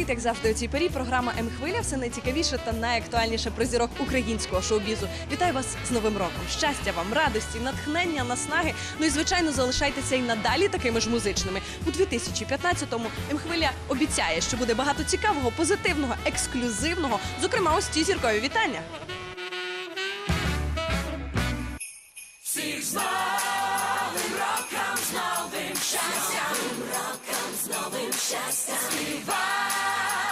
Привіт, як завжди у цій порі. Програма М-хвиля все найцікавіше та найактуальніше про зірок українського шоу-бізу. Вітаю вас з Новим роком! Щастя вам, радості, натхнення, наснаги. Ну і звичайно, залишайтеся і надалі такими ж музичними. У 2015-му М-хвиля обіцяє, що буде багато цікавого, позитивного, ексклюзивного. Зокрема, ось ці зіркові вітання.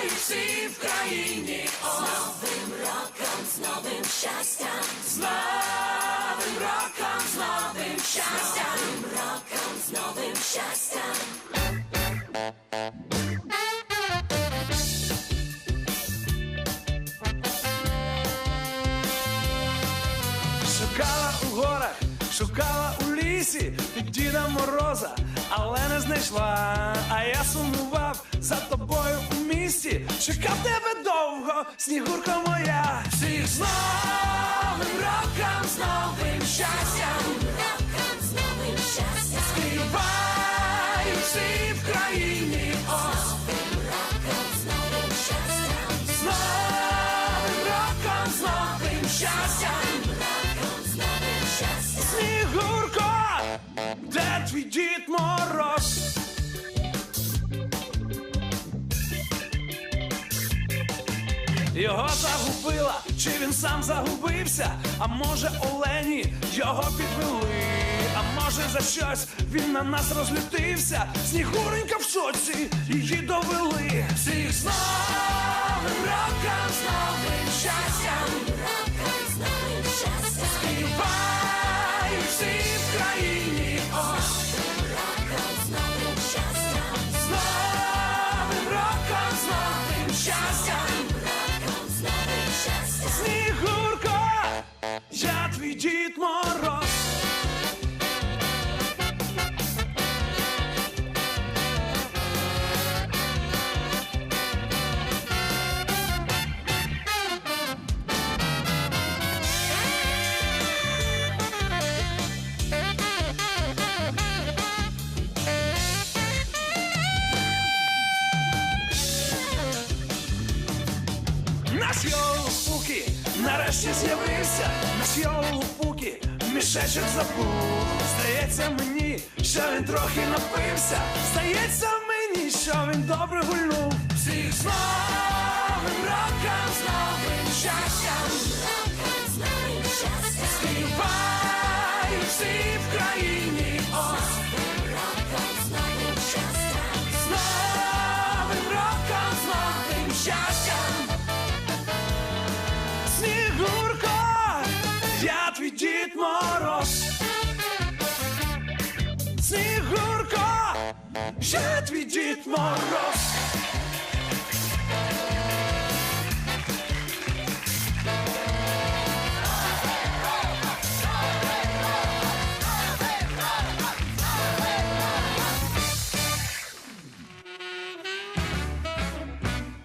najlepsi w krainie. O. Z nowym rokiem, z nowym siastem. Z nowym rokiem, z але не знайшла. А я сумував за тобою у місті. Чекав тебе довго, снігурка моя. Всіх з новим роком, з новим щастям. Співають всі в країні. Де дід Мороз? Його загубила, чи він сам загубився? А може олені його підвели? А може за щось він на нас розлютився? Снігуренька в шоці, її довели. Всіх з новим роком, з новим щастям. Я твій Мороз. Мішечок забув. Здається мені, що він трохи напився. Здається мені, що він добре гульнув. Всіх з новим роком, з новим щастям. Я твій дід Мороз.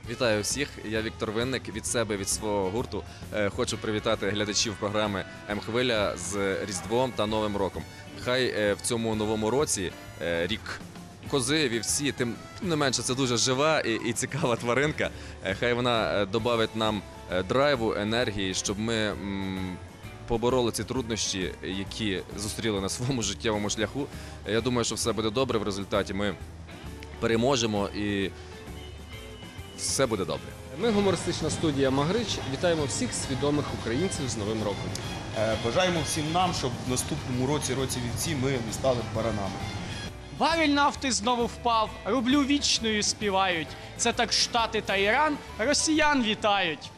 Вітаю всіх. Я Віктор Винник від себе від свого гурту. Е, Хочу привітати глядачів програми М-Хвиля з Різдвом та Новим роком. Хай е, в цьому новому році е, рік кози, вівці, тим тим не менше, це дуже жива і, і цікава тваринка. Е, Хай вона додавить нам е, драйву, енергії, щоб ми. м, Побороли ці труднощі, які зустріли на своєму життєвому шляху. Е, Я думаю, що все буде добре. В результаті ми переможемо і все буде добре. Ми гумористична студія Магрич. Вітаємо всіх свідомих українців з Новим роком. Е, Бажаємо всім нам, щоб в наступному році, році вівці, ми не стали баранами. Барель нафти знову впав, рублю вічною співають. Це так Штати та Іран росіян вітають.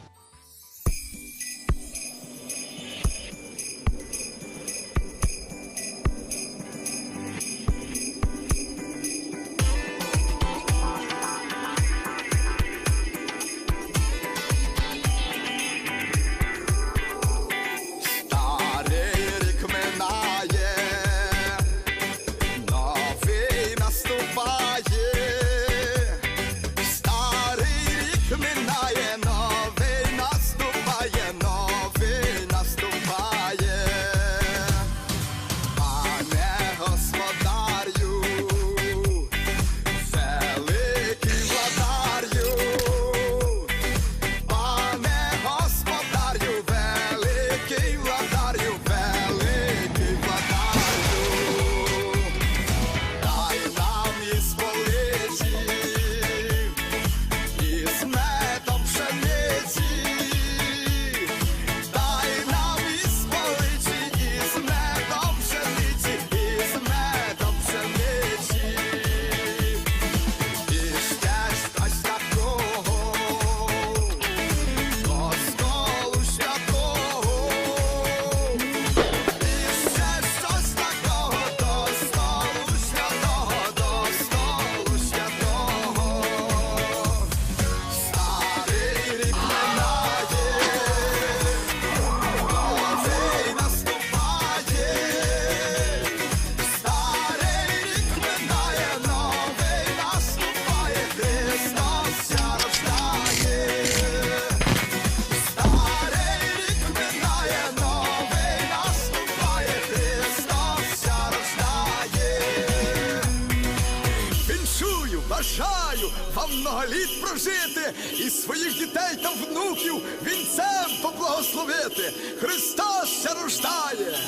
Много прожити і своїх дітей та внуків вінцем поблагословити. Христос ся рождає!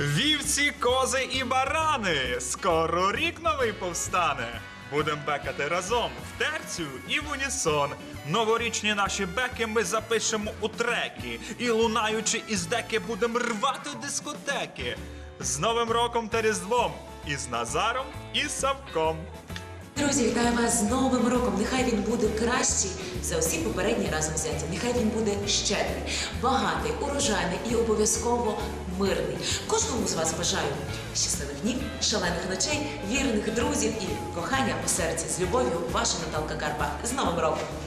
Вівці, кози і барани. Скоро рік новий повстане. Будем бекати разом в терцю і в унісон. Новорічні наші беки ми запишемо у треки. І лунаючи із деки будем рвати дискотеки. З Новим роком та Різдвом. І з Назаром, і Савком. Друзі, вітаю вас з Новим роком. Нехай він буде кращий за усі попередні разом взяті. Нехай він буде щедрий, багатий, урожайний і обов'язково мирний. Кожному з вас бажаю щасливих днів, шалених ночей, вірних друзів і кохання у серці. З любов'ю, ваша Наталка Карпа. З Новим роком!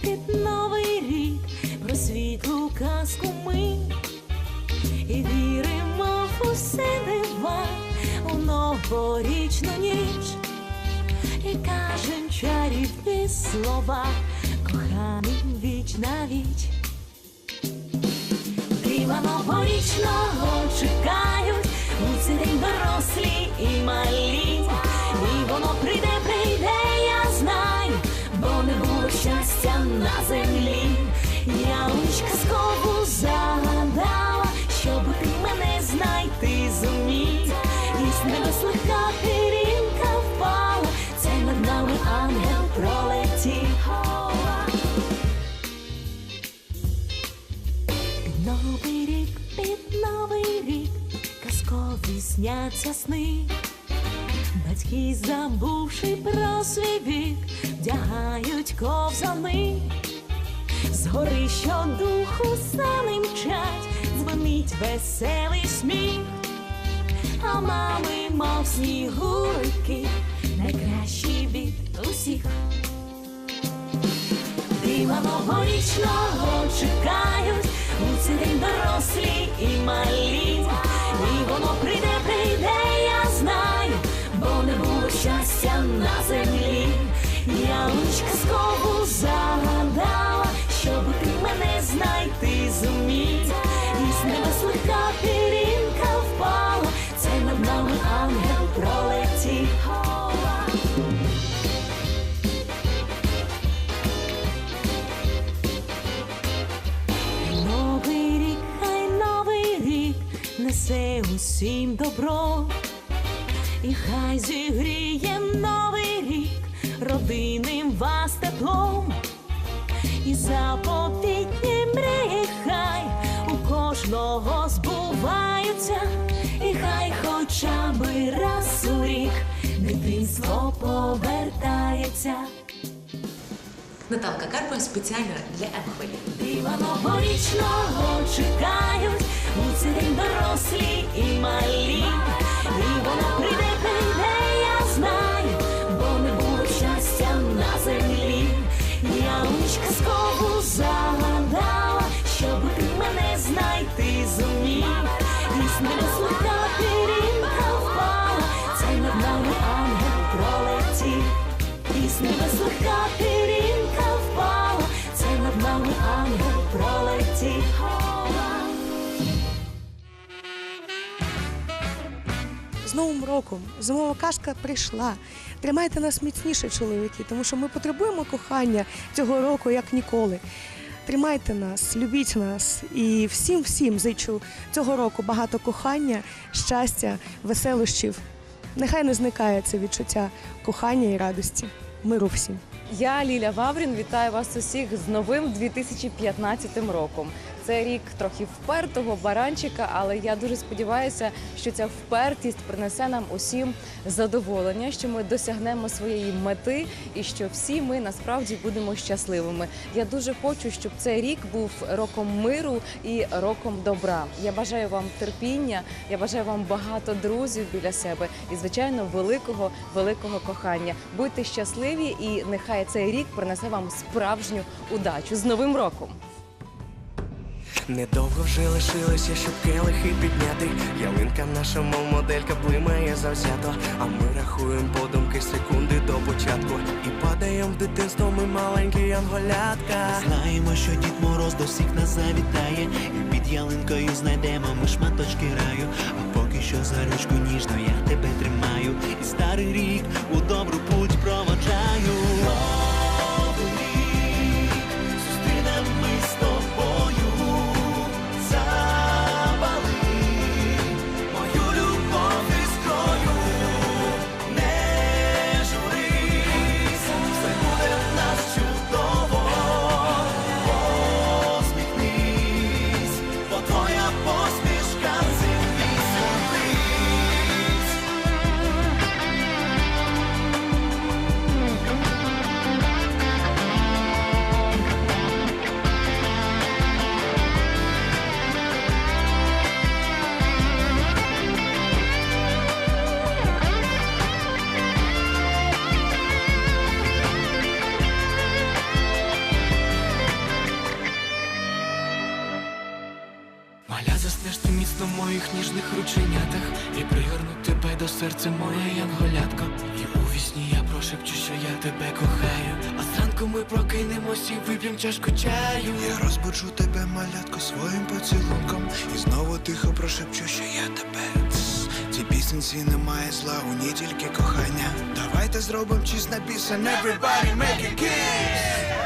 Під новий рік про світлу казку ми і віримо в усе дива у новорічну ніч і кажем чарівні слова, коханий віч на віч. Дива новорічного чекають у цей день дорослі і малі. Щастя на землі. Я лиш казкову загадала, щоб ти мене знайти зумів. І з небес легка пірінка впала, це над нами ангел пролетів. Новий рік під новий рік казкові сняться сни. Батьки, забувши про свій вік, вдягають ковзани. Згори щодуху сани мчать, дзвонить веселий сміх. А мами, мов снігурики, найкращі від усіх. Дива новорічного чекають у цей день дорослі і малі. Землі. Я лиш казкову загадала, щоб ти мене знайти зумів. І з небес легка пірінка впала, це над нами ангел пролетів. Новий рік, хай новий рік несе усім добро, і хай зігріє рік родинним вас теплом, і заповітні мрії хай у кожного збуваються, і хай хоча би раз у рік дитинство повертається. Наталка Карпа спеціально для М-хвилі. Дива новорічного чекають у дорослі і малі. Роком зимова казка прийшла. Тримайте нас міцніше, чоловіки, тому що ми потребуємо кохання цього року як ніколи. Тримайте нас, любіть нас і всім всім зичу цього року багато кохання, щастя, веселощів. Нехай не зникає це відчуття кохання і радості. Миру всім. Я Ліля Ваврін. Вітаю вас усіх з новим 2015 роком. Це рік трохи впертого баранчика, але я дуже сподіваюся, що ця впертість принесе нам усім задоволення, що ми досягнемо своєї мети і що всі ми насправді будемо щасливими. Я дуже хочу, щоб цей рік був роком миру і роком добра. Я бажаю вам терпіння, я бажаю вам багато друзів біля себе і, звичайно, великого, великого кохання. Будьте щасливі, і нехай цей рік принесе вам справжню удачу з Новим роком. Недовго вже лишилося, щоб келихи підняти. Ялинка наша, мов моделька, блимає завзято. А ми рахуємо подумки секунди до початку. І падаємо в дитинство, ми маленькі янголятка. Знаємо, що Дід Мороз до всіх нас завітає, і під ялинкою знайдемо ми шматочки раю. А поки що за ручку ніжно я тебе тримаю, і старий рік у добру путь проводжаю. Рученятах І пригорну тебе до серця, моя янголятко І у вісні я прошепчу, що я тебе кохаю. А зранку ми прокинемось і вип'єм чашку чаю. Я розбуджу тебе, малятко, своїм поцілунком. І знову тихо прошепчу, що я тебе. Цій пісенці немає зла, у ній тільки кохання. Давайте зробимо чисна пісень. Everybody make a kiss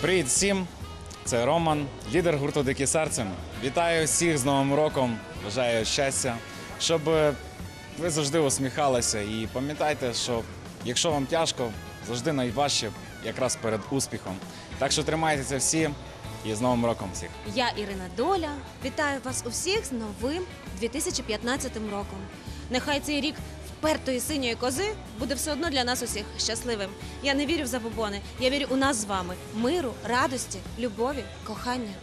Привіт всім! Це Роман, лідер гурту Дикі серцем. Вітаю всіх з Новим роком. Бажаю щастя, щоб е, ви завжди усміхалися. І пам'ятайте, що якщо вам тяжко, завжди найважче якраз перед успіхом. Так що тримайтеся всі і з Новим роком всіх! Я Ірина Доля. Вітаю вас усіх з новим 2015 роком. Нехай цей рік впертої синьої кози буде все одно для нас усіх щасливим. Я не вірю в забобони. Я вірю у нас з вами миру, радості, любові, кохання.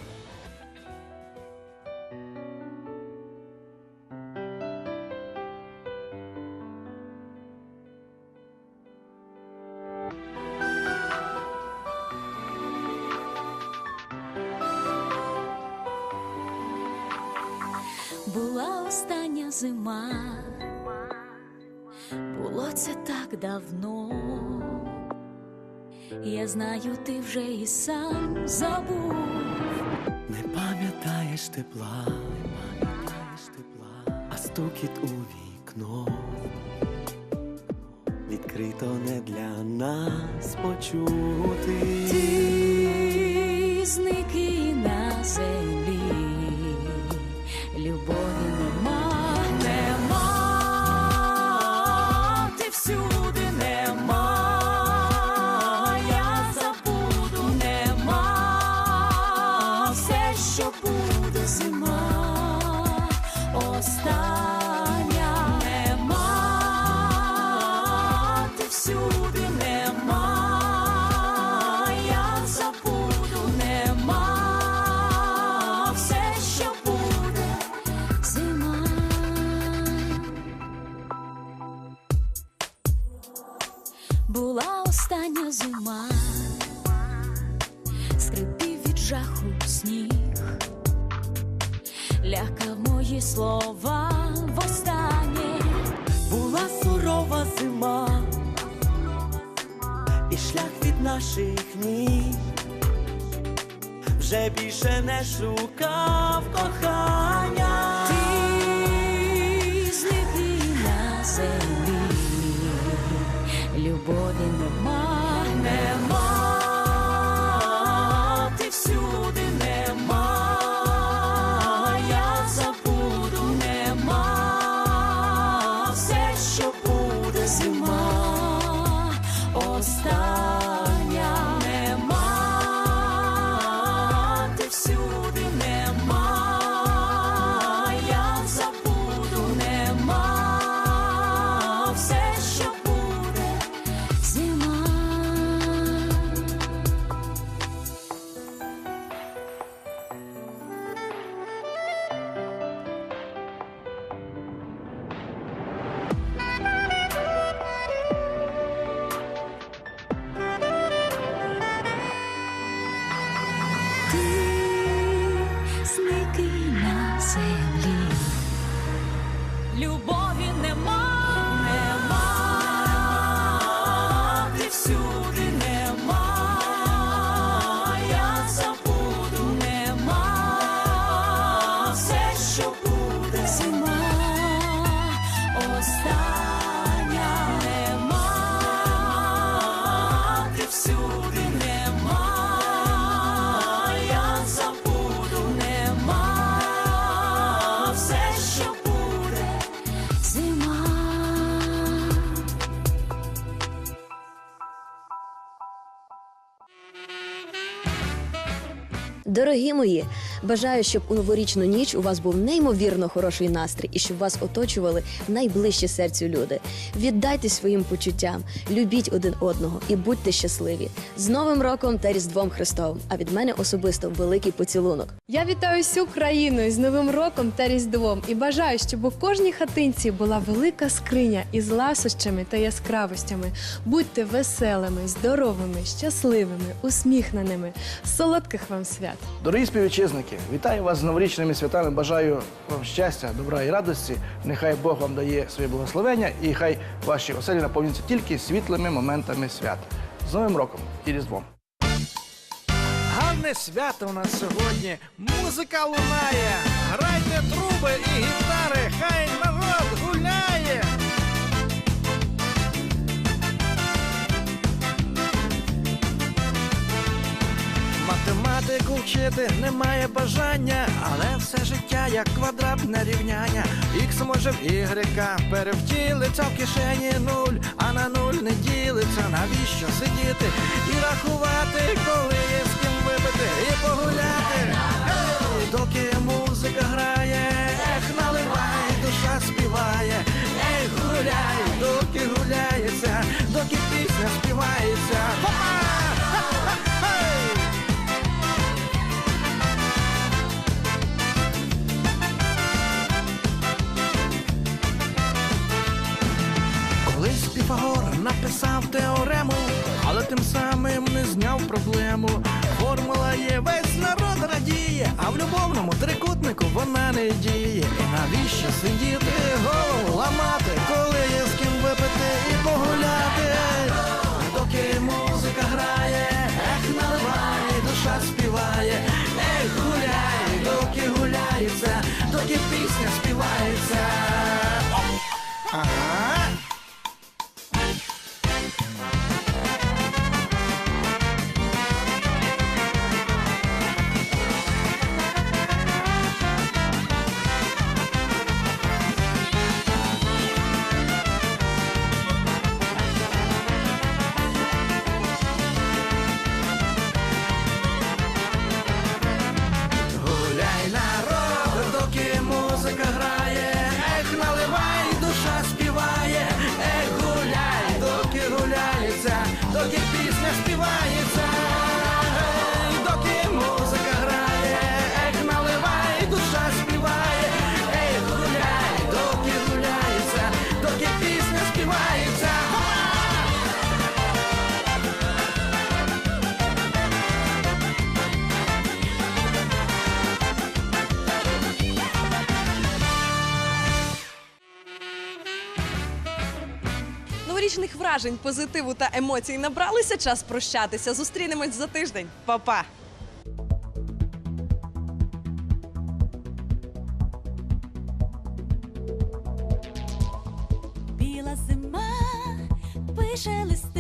Була остання зима, це так давно. Я знаю, ти вже і сам забув. Не пам'ятаєш тепла, не пам'ятаєш тепла, а стукіт у вікно. Відкрито не для нас почути. Ти зник і на землі, все, що шукав кохання. Дорогі мої, бажаю, щоб у новорічну ніч у вас був неймовірно хороший настрій і щоб вас оточували найближчі серцю люди. Віддайте своїм почуттям, любіть один одного і будьте щасливі з Новим роком та Різдвом Христовим. А від мене особисто великий поцілунок. Я вітаю всю країну з Новим роком та Різдвом і бажаю, щоб у кожній хатинці була велика скриня із ласощами та яскравостями. Будьте веселими, здоровими, щасливими, усміхненими. Солодких вам свят! Дорогі співвітчизники, вітаю вас з новорічними святами. Бажаю вам щастя, добра і радості. Нехай Бог вам дає своє благословення, і хай ваші оселі наповнюються тільки світлими моментами свят. З Новим роком і Різдвом! Гарне свято у нас сьогодні. Музика лунає. Грайте труби і гітари, хай народ Математику вчити немає бажання, але все життя як квадратне рівняння. Ікс може в ігрека перевтілиться в кишені нуль, а на нуль не ділиться. Навіщо сидіти і рахувати, коли є з ким випити і погуляти? Ей, доки музика грає, ех, наливай, душа співає, ех, гуляй, доки гуляється, доки пісня співається. Новорічних вражень, позитиву та емоцій набралися. Час прощатися. Зустрінемось за тиждень. Па-па! Біла зима пише листи